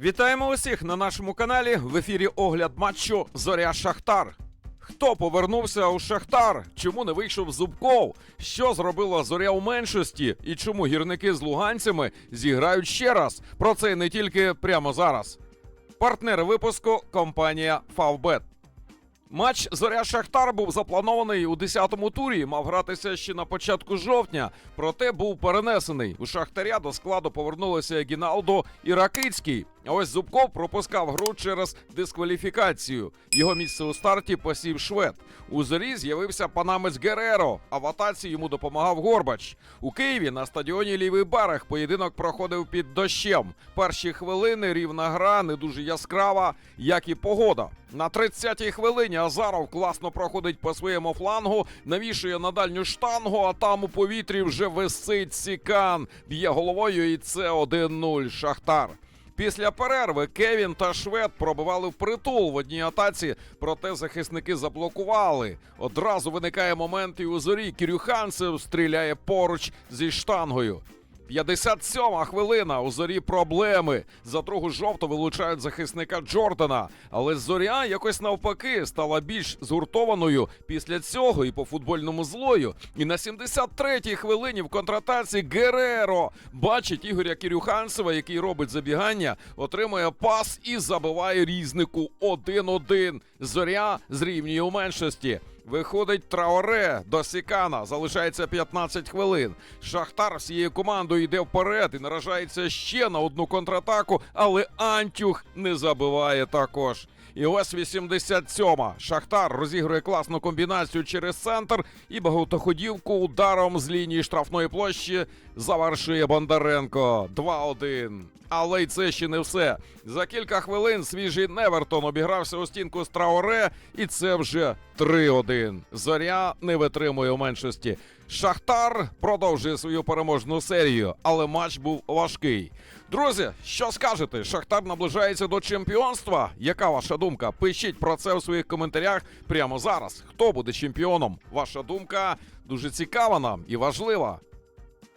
Вітаємо усіх на нашому каналі. В ефірі огляд матчу Зоря Шахтар. Хто повернувся у Шахтар? Чому не вийшов Зубков? Що зробила зоря у меншості? І чому гірники з луганцями зіграють ще раз? Про це не тільки прямо зараз. Партнер випуску компанія Фавбет. Матч Зоря Шахтар був запланований у 10-му турі, мав гратися ще на початку жовтня, проте був перенесений. У Шахтаря до складу повернулися Гіналдо і Ракицький. А ось Зубков пропускав гру через дискваліфікацію. Його місце у старті посів швед. У зорі з'явився панамець Гереро, а в атаці йому допомагав Горбач. У Києві на стадіоні Лівий берег поєдинок проходив під дощем. Перші хвилини рівна гра, не дуже яскрава, як і погода. На 30-й хвилині Азаров класно проходить по своєму флангу, навішує на дальню штангу, а там у повітрі вже висить Сікан. Б'є головою, і це 1-0 Шахтар. Після перерви Кевін та Швед пробивали впритул в одній атаці, проте захисники заблокували. Одразу виникає момент і у зорі. Кірюханцев стріляє поруч зі штангою. 57-ма хвилина. У зорі проблеми. За другу жовту вилучають захисника Джордана. Але зоря якось навпаки стала більш згуртованою після цього і по футбольному злою. І на 73-й хвилині в контратаці Гереро бачить Ігоря Кірюханцева, який робить забігання, отримує пас і забиває різнику 1-1. Зоря зрівнює у меншості. Виходить Траоре до Сікана. Залишається 15 хвилин. Шахтар всією командою йде вперед і наражається ще на одну контратаку, але Антюх не забиває також. І ось 87-ма. Шахтар розігрує класну комбінацію через центр і багатоходівку ударом з лінії штрафної площі завершує Бондаренко. 2-1. Але й це ще не все. За кілька хвилин свіжий Невертон обігрався у стінку з Траоре, і це вже 3-1. Зоря не витримує у меншості. Шахтар продовжує свою переможну серію, але матч був важкий. Друзі, що скажете? Шахтар наближається до чемпіонства. Яка ваша думка? Пишіть про це у своїх коментарях прямо зараз. Хто буде чемпіоном? Ваша думка дуже цікава нам і важлива.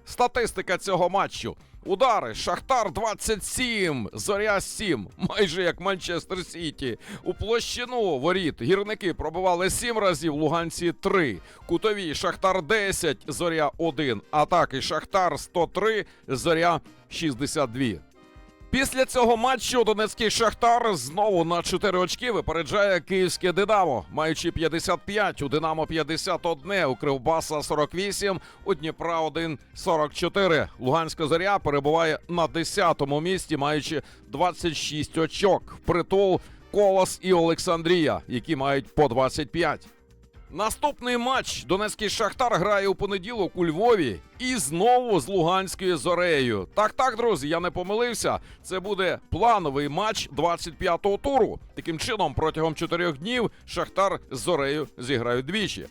Статистика цього матчу. Удари Шахтар 27, Зоря 7, майже як Манчестер Сіті. У площину воріт гірники пробивали 7 разів, луганці 3. Кутові Шахтар 10, Зоря 1. Атаки Шахтар 103, Зоря 62. Після цього матчу Донецький Шахтар знову на 4 очки випереджає київське Динамо, маючи 55, у Динамо 51, у Кривбаса 48, у Дніпра 1 44. Луганська зоря перебуває на 10-му місці, маючи 26 очок. Впритул Колос і Олександрія, які мають по 25. Наступний матч Донецький Шахтар грає у понеділок у Львові і знову з Луганською зорею. Так, так, друзі, я не помилився. Це буде плановий матч 25-го туру. Таким чином, протягом чотирьох днів Шахтар з зорею зіграють двічі.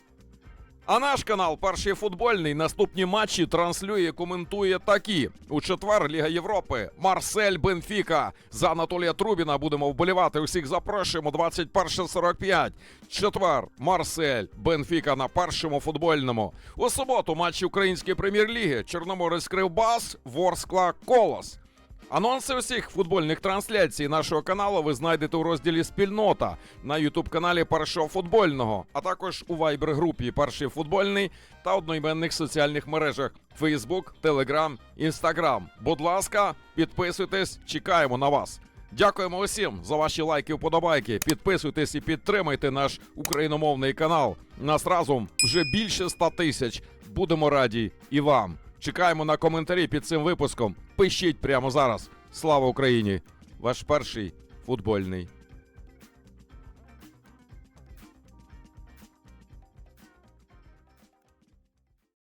А наш канал Перший футбольний наступні матчі транслює, і коментує такі: у четвер Ліга Європи, Марсель Бенфіка. За Анатолія Трубіна будемо вболівати. Усіх запрошуємо 21.45. Четвер Марсель Бенфіка на першому футбольному. У суботу матч Української прем'єр-ліги Чорноморець Кривбас, Ворскла Колос. Анонси усіх футбольних трансляцій нашого каналу ви знайдете у розділі Спільнота на Ютуб-каналі Першого футбольного, а також у вайбер-групі Перший футбольний та одноіменних соціальних мережах Facebook, Telegram, Instagram. Будь ласка, підписуйтесь, чекаємо на вас. Дякуємо усім за ваші лайки, вподобайки. Підписуйтесь і підтримайте наш україномовний канал. Нас разом вже більше 100 тисяч. Будемо раді і вам. Чекаємо на коментарі під цим випуском. Пишіть прямо зараз. Слава Україні! Ваш перший футбольний